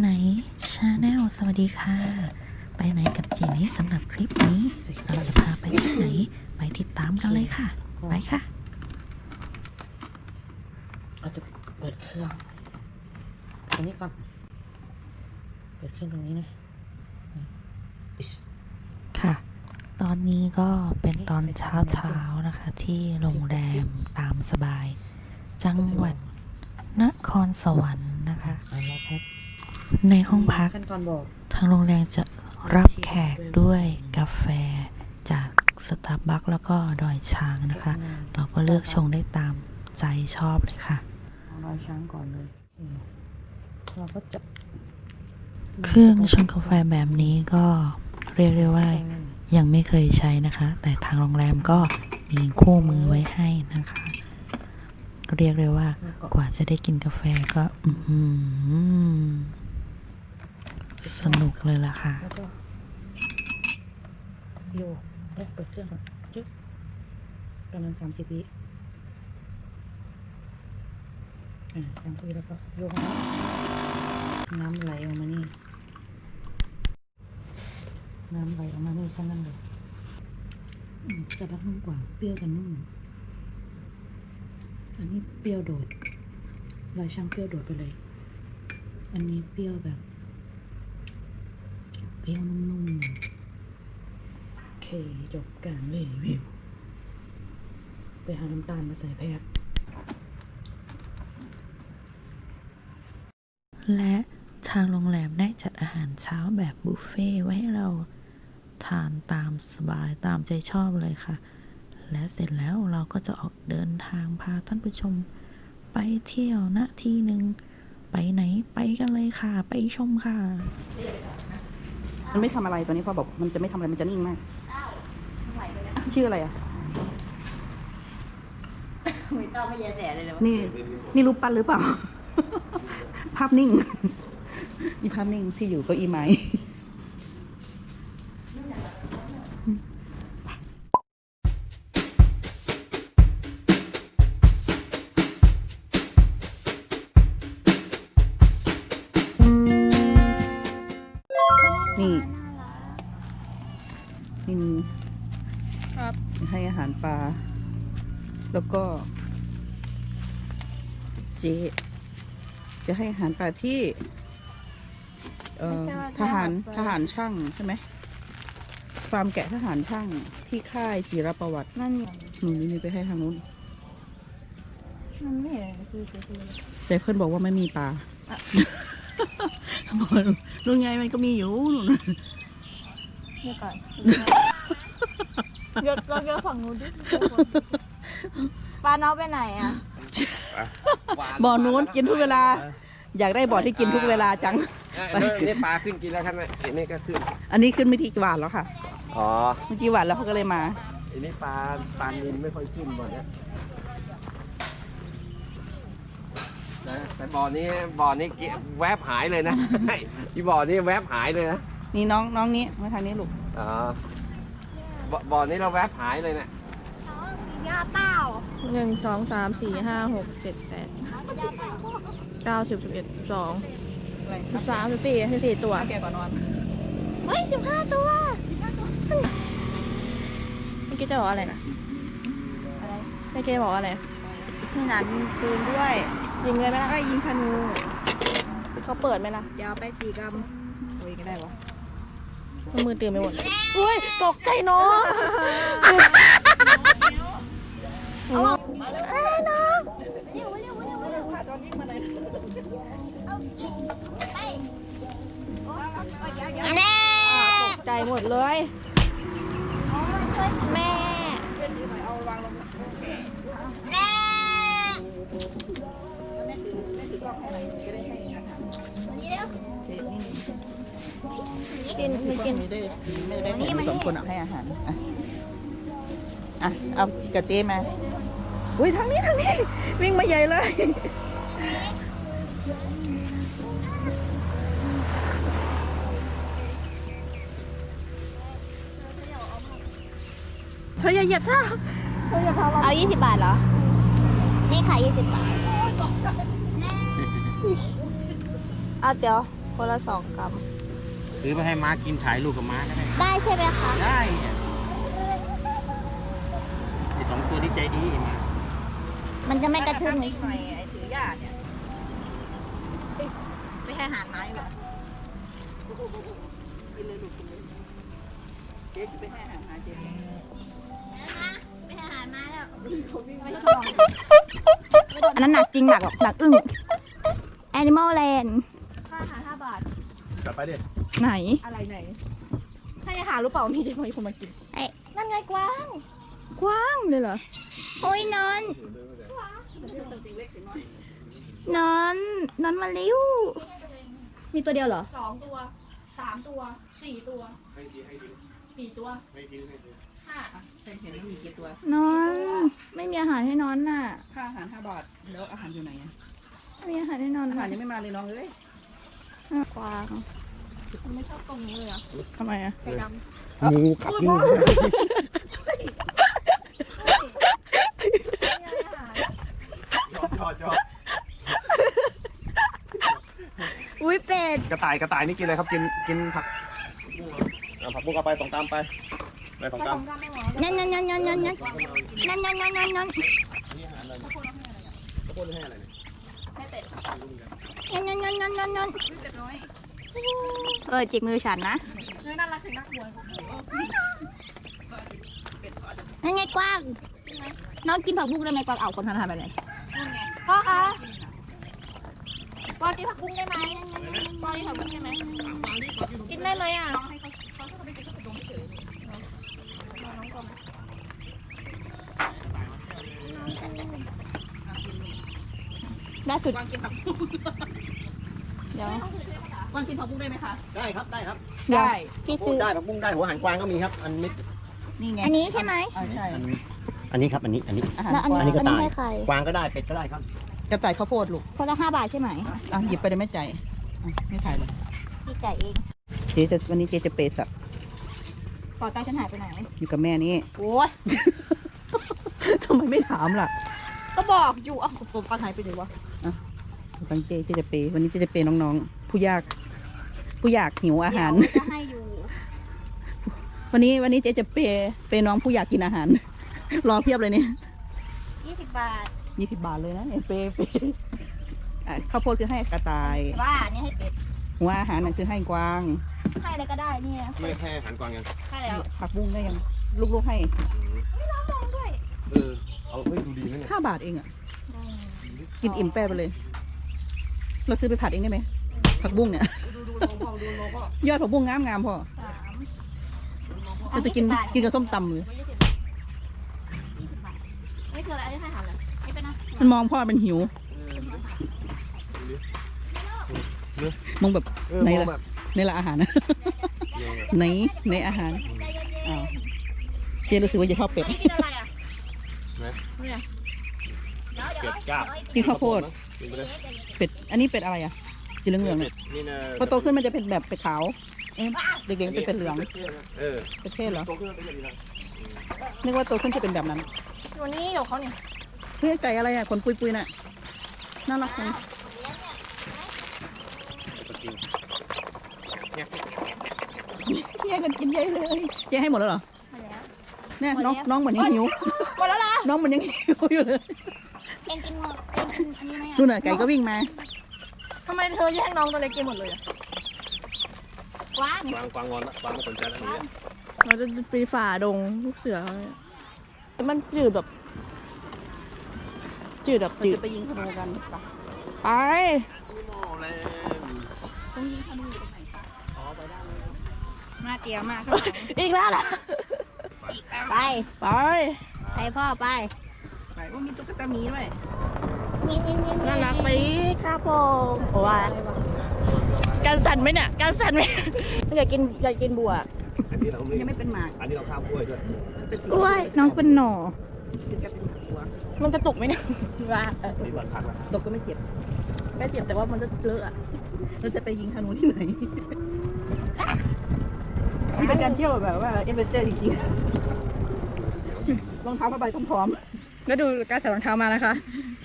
ไหนชาแนลสวัสดีค่ะ ไปไหนกับจีนี้สำหรับคลิปนี้ เราจะพาไปที่ไหน ไปติดตามกันเลยค่ะ ไปค่ะ เราจะเปิดเครื่องตรงนี้ก่อน เปิดเครื่องตรงนี้นะอิ๊ชค่ะ ตอนนี้ก็เป็นตอนเช้าเช้าๆนะคะ ที่โรงแรมตามสบาย จังหวัดนครสวรรค์นะคะอ่าเราแพ็ค ในห้องพักขั้นตอนบอกทางโรงแรมจะรับแขกด้วยกาแฟจากสตาร์บัคแล้วก็ดอยช้างนะคะ เราก็เลือกชงได้ตามใจชอบเลยค่ะเอารอยช้างก่อนเลยอืมเราก็จะเครื่องชงกาแฟแบบนี้ก็เรียกได้ว่ายังไม่เคยใช้นะคะ แต่ทางโรงแรมก็มีคู่มือไว้ให้นะคะก็เรียกได้ว่ากว่าจะได้กินกาแฟก็ อื้อหือ สนุกเลยล่ะค่ะ แล้วก็โยกเอ๊ะเปิดเครื่องก่อนจึ๊บประมาณสามสิบวิอ่าสามสิบวิแล้วก็โยกน้ำไหลออกมานี่ น้ำไหลออกมานี่ชั้นนั่นเลยจะรักนุ่มกว่า เปรี้ยวกับนุ่ม อันนี้เปรี้ยวโดดลายช่างเปรี้ยวโดดไปเลย อันนี้เปรี้ยวแบบ เปรี้ยวนุ่มๆ โอเค จบการรีวิว ไปหาน้ำตาลมาใส่แพ็คและทางโรงแรมได้จัดอาหารเช้าแบบบุฟเฟ่ไว้ให้เราทานตามสบายตามใจชอบเลยค่ะ และเสร็จแล้วเราก็จะออกเดินทางพาท่านผู้ชม ไปเที่ยวณที่หนึ่งไปไหนไปกันเลยค่ะ ไปชมค่ะ มันไม่ทำอะไรตัวนี้พ่อบอกมันจะไม่ทำอะไรมันจะนิ่งมากชื่ออะไรอะ ไม่ต้องไม่แย่แสเลยเลยวะนี่ นี่รูปปั้นหรือเปล่า ภาพนิ่งอีภาพนิ่งที่อยู่เก็อีไม้ เจจะให้อาหารปลาที่ เอ่อทหารทหารช่างใช่ไหมฟาร์มแกะทหารช่างที่ค่ายจีรประวัตินั่นไงหนูนี่ไปให้ทางนู้น มันไม่เห็นคือคือคือแต่เพื่อนบอกว่าไม่มีปลาบอกนู่นไงมันก็มีอยู่นู่นเดี๋ยวก่อนเดี๋ยวเราเดี๋ยวฝั่งนู้นดิ ปลาน้องไปไหนอะ บ่อนู้นกินทุกเวลา อยากได้บ่อที่กินทุกเวลาจังเอ้ยเอ้ยนี่ปลาขึ้นกินแล้วครับเนี่ยอันนี้ก็ขึ้น อันนี้ขึ้นไม่ที่หวานแล้วค่ะ อ๋อเมื่อกี้หวานแล้วเขาก็เลยมา อันนี้ปลาปลานินไม่ค่อยขึ้นบ่อเนี้ยนะแต่บ่อนี้บ่อนี้เกแวบหายเลยนะที่บ่อนี้แวบหายเลยนะ นี่น้องน้องนี้มาทางนี้ลูก อ๋อบ่บ่อนี้เราแวบหายเลยเนี่ย หนึ่งสองสามสี่ห้าหกเจ็ดแปดเก้าสิบสิบเอ็ดสิบสองสิบสามสิบสี่สิบสี่ตัวแกก่อนนอนเฮ้ยสิบห้าตัวเมื่อกี้จะบอกอะไรนะอะไรเมื่อกี้บอกอะไรสนามยิงปืนด้วย ยิงเลยไหมล่ะเอ้ยยิงธนูเขาเปิดไหมล่ะเดี๋ยวเอาไปสี่กรัมโอ้ยก็ได้วะมือตื่นไปหมดอุ้ยตกใจน้อง เอาเน้องตกใจหมดเลยแม่กินไม่กินไม่ได้ไม่ได้สองคนอะให้อาหารอะ อะ เอากระเจมา อุ้ยทางนี้ทางนี้ วิ่งมาใหญ่เลย เธออย่าเหยียบเท้าเธออย่าพาเราเอายี่สิบบาทเหรอ นี่ขายยี่สิบบาท เอาเดี๋ยวคนละสองกรัมซื้อไปให้ม้ากินถ่ายรูปกับม้าก็ได้ ได้ใช่ไหมคะ ได้เนี่ยไอ สองตัวนี้ใจดีมามันจะไม่กระทืบหไหมน่อยไอ้ถือยาเนี่ยเอ้ยไม่ให้อาหารหมาอยู่เหรอกินเลยลูกกินเลยเจ๊จะไปให้อาหารหมาเจ๊ไม่ให้อาหารมาแล้วอันนั้นหนักจริงหนักแบบหนักอึ้ง Animal Land ค่าอาหารห้าบาท กลับไปดิไหน อะไรไหนให้อาหารหรือเปล่ามีเด็กคนมากินไอ้นั่นไงกวาง กว้างเลยเหรอ โอ้ยนอน นอน นอนมาเร็ว มีตัวเดียวเหรอ สองตัว สามตัว สี่ตัวสี่ตัวห้าเห็นเห็นว่ามีกี่ตัวนอน ไม่มีอาหารให้นอนน่ะ ค่าอาหารห้าบาทแล้วอาหารอยู่ไหนอะไม่มีอาหารให้นอนอาหาค่ะรยังไม่มาเลยน้องเอ้ยกวางผมไม่ชอบตรงนี้เลยอะทำไมอะไก่ดงูกัดงูำ จอดจอดอุ้ยเป็ดกระต่ายกระต่ายนี่กินอะไรครับกินกินผักเอาผักบุ้งเอาไปสองตามไปไปสองตามยันยันยันยันยันยันยันยันยันยันยันข้าวโพดให้อะไรเนี่ยยันยันยันยันยันยันเออจิกมือฉันนะเฮ้ยน่ารักสิน่ากลัวนั่นไงกว้างน้องกินผักบุ้งได้ไหมกวางเอาคนทานทานแบบไหน พ่อคะปอกินผักบุ้งได้ไหมปอกินผักบุ้งได้ไหมกินได้ไหมอะล่าสุดวางกินผักบุ้งเดี๋ยวกวางกินผักบุ้งได้ไหมคะ ได้ครับได้ครับ ได้พี่ซื้อได้ผักบุ้งได้หัวหันกวางก็มีครับ อันนี้นี่ไงอันนี้ใช่ไหมอ่าใช่ อันนี้อันนี้ครับอันนี้อันนี้ อาหารแล้วอันกวางนี้ก็อันนี้ตาย ให้ใครกวางก็ได้เป็ดก็ได้ครับ กระต่ายข้าวโพดลูกคนละห้าบาทใช่ไหมอะหยิบไปเลยไม่จ่ายอะไม่ถ่ายเลยพี่จ่ายเองเจ๊จะวันนี้เจ๊จะเปย์สับปอใต้ฉันหายไปไหนอยู่กับแม่นี่ โอ้ยทำไมไม่ถามล่ะก็บอกอยู่อะผมปลาหายไปไหนวะตั้งเจ๊เจ๊จะเปย์วันนี้เจ๊จะเปย์น้องๆ ผู้ยาก ผู้อยากหิวอาหาร เดี๋ยวจะให้อยู่วันนี้วันนี้เจ๊จะเปย์เปย์น้องผู้อยากกินอาหาร รอเพียบเลยเนี่ยยี่สิบบาทยี่สิบบาทเลยนะเนี่ยเปย์เปย์อะข้าวโพดคือให้กระต่ายว่านี่ให้เป็ดหัวอาหารนั่นคือให้กวางให้อะไรก็ได้เนี่ยไม่แค่หันกวางยังให้แล้วผักบุ้งได้ยัง ลูกๆให้เออเอาเฮ้ยดูดีนะเนี่ยห้าบาทเองอะกินอิ่มแป้ไปเลย เราซื้อไปผัดเองได้ไหมผักบุ้งเนี่ยยอดผักบุ้งงามงามๆพอสามเราจะกินกินกับส้มตำเลย ไม่คืออะไรอันนี้ให้อาหารเลยนี่เป็นนะมันมองพ่อเป็นหิวมองแบบเออไหนมองล่ะแบบในละอาหารนะไหนในอาหารอ้าวเจรู้สึกว่าจะชอบเป็ดอันนี้กินอะไรอะนะเนี่ยเป็ดกล้าบกินข้าวโพด กินไปเลยเป็ด อันนี้เป็ดอะไรอะ สีเหลืองๆเป็เนี่ยดนี่นะพอโตขึ้นมันจะเป็นแบบเป็ดขาว เอ๊ะเด็กๆเป็นเป็ดเหลือง เออ เป็ดเทศเหรอ โตขึ้นเป็นแบบนี้นะ นึกว่าโตขึ้นจะเป็นแบบนั้นตัวนี้อยู่เขาเนี่ยเฮ้ยไก่อะไรอะขนปุยๆน่ะน่ารักจังเนี่ยแย่งกันกินใหญ่เลยเจ๊ให้หมดแล้วเหรอมาแล้วเนี่ยน้องน้องเหมือนยังหิวหมดแล้วล่ะน้องเหมือนยังหิวอยู่เลยเองกินหมดเองกินอันนี้ไหมนู่อะนน่ะไก่ก็วิ่งมาทำไมเธอแย่งน้องตัวเล็กกินหมดเลยอะกว้างกวางกวางงอนละกวางไม่สนใจแล้วนี่ เราจะไปฝ่าดงลูกเสือเขาเนี่ยมันจืดแบบ จืดแบบเราจืดจะไปยิงธนูกันไปไปต้องยิงธนูอยู่ตรงไหนคะอ๋อไปได้เลยมาเตียวมากข้างหลังอีกแล้วล่ะไป ไปไปพ่อไปไปว่ามีตุ๊กตาหมีด้วยนี่นี่นี่น่ารักไปครับผมโอ้ว่าการสั่นไหมเนี่ยการสั่นไหมอยากกินอยากกินบัวอั นนี้เราไม่ยังไม่เป็นหมากอันนี้เราข้ามกล้วยด้วยเป็นกล้วยน้องเป็นหน่อเป็นกระเป็นหัวมันจะตกไหมเนี่ยว่าเออนี่วันพักแล้วดกก็ไม่เจ็บแม่เจ็บแต่ว่ามันจะเลอะอะเราจะไปยิงธนูที่ไหนนี่เป็นการเที่ยวแบบว่าเอเวนเจอร์จริงๆรองเท้าผ้าใบพร้อมแล้วดูการใส่รองเท้ามานะคะ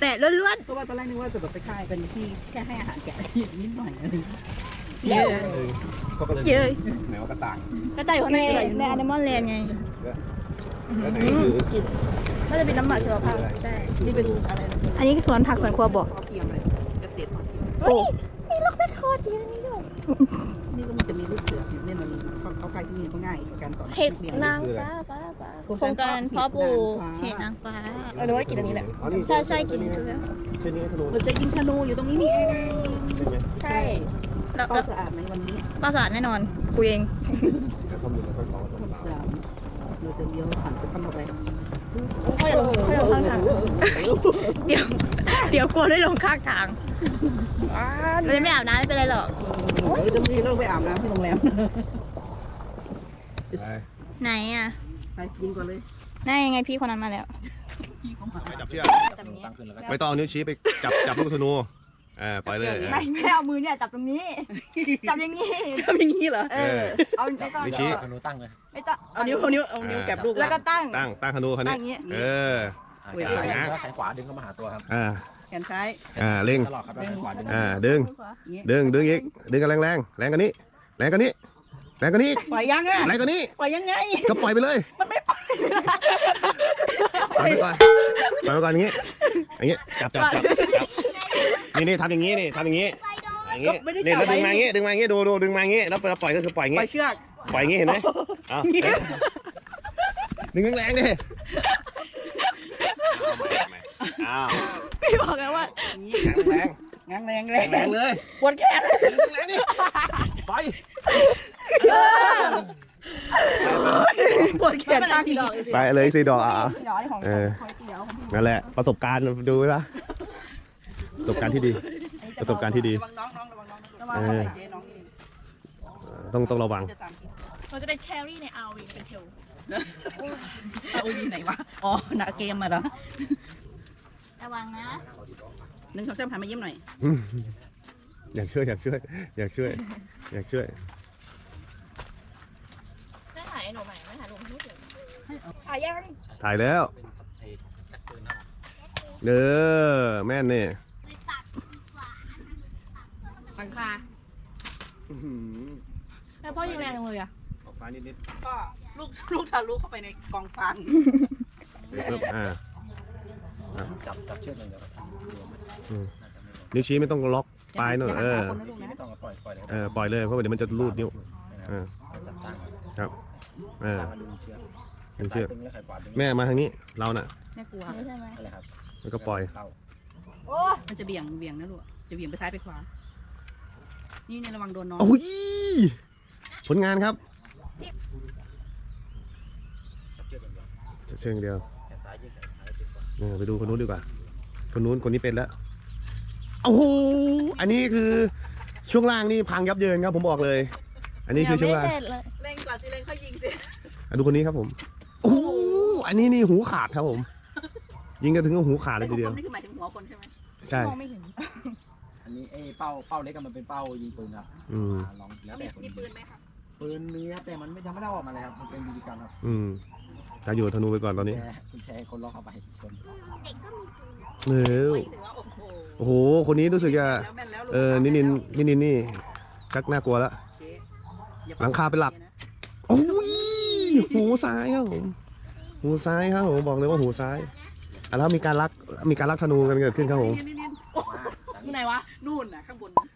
แต่ล้วนๆเพราะว่าตอนแรกนึกว่าจะแบบไปค่ายเป็นที่แค่ให้อาหารแกะนิดหน่อยอะไรอย่าง เงี้ยเยอะเขาก็เลยเยอะไหนว่ากระต่ายก็ต่อยู่ในในอนิมอลแลนไงแล้วไหนคือน่าจะเป็นน้ำหมักชีวภาพใช่นี่เป็นอะไรนะอันนี้สวนผักสวนครัวบอกพอเพียงเลยเกษตรพอเพียงโอ้มีลูกเป็ดคอจีนนี่ด้วยนี่ก็มันจะมีลูกเสืออยู่เนี่ยมันเขาเขาใครที่นี่ก็ง่ายในการสอนเห็ดเรียนนางฟ้าฟ้าฟ้าโครงการเพาะปลูกเห็ดนางฟ้าเออหรือว่ากินอันนี้แหละใช่ใช่กินทุกอย่างเช่นนี้ธนูมันจะยิงธนูอยู่ตรงนี้นี่เองใช่ไหมใช่ แล้วก็แล้วสะอาดในวันนี้ป้าสะอาดแน่นอนกูเองแล้วเขามีแล้วเขาบอกว่าต้องสะอาดเราจะเลี้ยวผ่านไปข้างนอกไปเขาอย่าลงเขาอย่าลงข้างทาง เดี๋ยว เดี๋ยวกลัวได้ลงข้างทางเราจะไม่อาบน้ำไม่เป็นไรหรอก เดี๋ยวจะมีเราไปอาบน้ำที่โรงแรมไหนอะไปยิงก่อนเลยนั่นยังไงพี่คนนั้นมาแล้วพี่เขามาจับเชือกไม่ต้องเอานิ้วชี้ไปจับจับลูกธนู เออปล่อยเลยเออไม่ไม่เอามือเนี่ยจับตรงนี้ จับอย่างนี้ ทำอย่างนี้เหรอ เออ เอาไม่ต้องนิ้วชี้ธนูตั้งเลยไม่ต้องเอานิ้วเอานิ้วเอานิ้วแกะลูกแล้วก็ตั้ง ตั้งตั้งธนูคันตั้นี้งอย่างนี้เออเว้ยอ่านะแขนขวาดึงเข้ามาหาตัวครับอ่า แขนซ้ายอ่าเล็งตลอดครับแล้วแขนขวาดึงอ่าดึง อย่างนี้ดึงดึงอีกดึงกันแรงแรงแรงกันนี้ แรงกันนี้ แรงกันนี้ปล่อยยังอะแรงกันนี้ ปล่อยยังไง ก็ปล่อยไปเลย มันไม่ปล่อยปล่อยไปก่อนปล่อยไปก่อนอย่างงี้อย่างงี้จับจับจับจับ นี่นี่ทำอย่างงี้นี่ทำอย่างงี้ อย่างงี้นี่แล้วดึงมาอย่างงี้ดึงมาอย่างงี้ดูดูดึงมาอย่างงี้แล้วปล่อยก็คือปล่อยอย่างปล่งี้ อยเชือกปล่อยอย่างงี้เห็นไหมอ้าวดึงแรงๆดิอ้าวพี่บอกแล้วว่าแรงง้างแรงแรแรงงแรงเลยปวดแขนแรงดิไปปวดแขนข้างนี้ไปเลยสี่ดอกอะเดี๋ยวอันนี้ของเออ ของเตี๋ยวของพี่นั่นแหละประสบการณ์ดูไว้ละ ประสบการณ์ที่ดี ประสบการณ์ที่ดี ระวังน้องน้องระวังน้องระวังเออ เจ๊น้องเองต้องต้องระวัง จะตามเราจะเป็นแครี่ในอาวีเป็นเทลเอาดีไหนวะ อ๋อหนาเกมมาเหรอระวังนะ หนึ่งสองสามหันมาเยี่ยมหน่อยอืมอยากช่วยอยากช่วย อยากช่วย อยากช่วย ไม่ถ่ายไอ้หนูใหม่ไม่ถ่ายลงรูปเลยถ่ายยังถ่ายแล้วไอ้แจ็คปืนครับเออแม่นนี่ หลังคา แล้วพ่อยิงแรงจังเลยอะออกฟ้านิดนิดก็ลูกลูกทะลุเข้าไปในกองฟางอ่าจับจับเชือกเลยเดี๋ยวรวมไหมอืมน่าจะไม่รวมนิ้วชี้ไม่ต้องล็อกปลายหน่อยเออคนนะลูกนะไม่ต้องเอาปล่อยปล่อยเลยเออปล่อยเลยเพราะว่าเดี๋ยวมันจะรูดนิ้วเออจับตั้งครับเออตั้งดึงเชือกดึงเชือกดึงแล้วไขขวาดึงแม่มาทางนี้เราน่ะแม่กลัวใช่ไหม นั่นแหละครับแล้วก็ปล่อยเข้ามันจะเบี่ยงเบี่ยงนะลูกจะเบี่ยงไปซ้ายไปขวา นี่เนี่ยระวังโดนน้องโอ้ยผลงานครับจับเชือกอย่างเดียวเชิงเดียวแขนซ้ายยืดแขนซ้ายติดก่อนเออไปดูคนนู้นดีกว่า คนนู้นคนนี้เป็นแล้วโอ้โหอันนี้คือช่วงล่างนี่พังยับเยินครับผมบอกเลย อันนี้คือช่วงล่างยังไม่เสร็จเลยเล่งก่อนสิเล่งค่อยยิงสิอะดูคนนี้ครับผมโอ้โหอันนี้นี่หูขาดครับผม ยิงกันถึงกับหูขาดเลยทีเดียวนี่คือหมายถึงหัวคนใช่ไหมใช่มองไม่เห็น อันนี้ไอ้เป้าเป้าเล็กกับมันเป็นเป้ายิงปืนครับอืม อ่าลองแล้วมีแต่คนมียิงปืนไหมครับปืนมีครับแต่มันไม่ยังไม่ได้ออกมาเลยครับมันเป็นบีบีกันครับอืมจะอยู่กับธนูไปก่อนตอนนี้แชร์คุณแชร์คนล็อกเอาไปคนเออไม่ถือว่าโอ้โหโอ้โห คนนี้รู้สึกจะ แล้วแม่นแล้วลูกเออ นินินนินินนี่ ชักน่ากลัวแล้ว เจ๊อย่หลังคาเป็นหลัก โอ้ย หูซ้ายครับผม หูซ้ายครับผม บอกเลยว่าหูซ้ายอะแล้วมีการลัก มีการลักธนูกันเกิดขึ้นครับผม นี่นี่นี่โอ้ อยู่ไหนวะ นู่นน่ะข้างบนน่ะ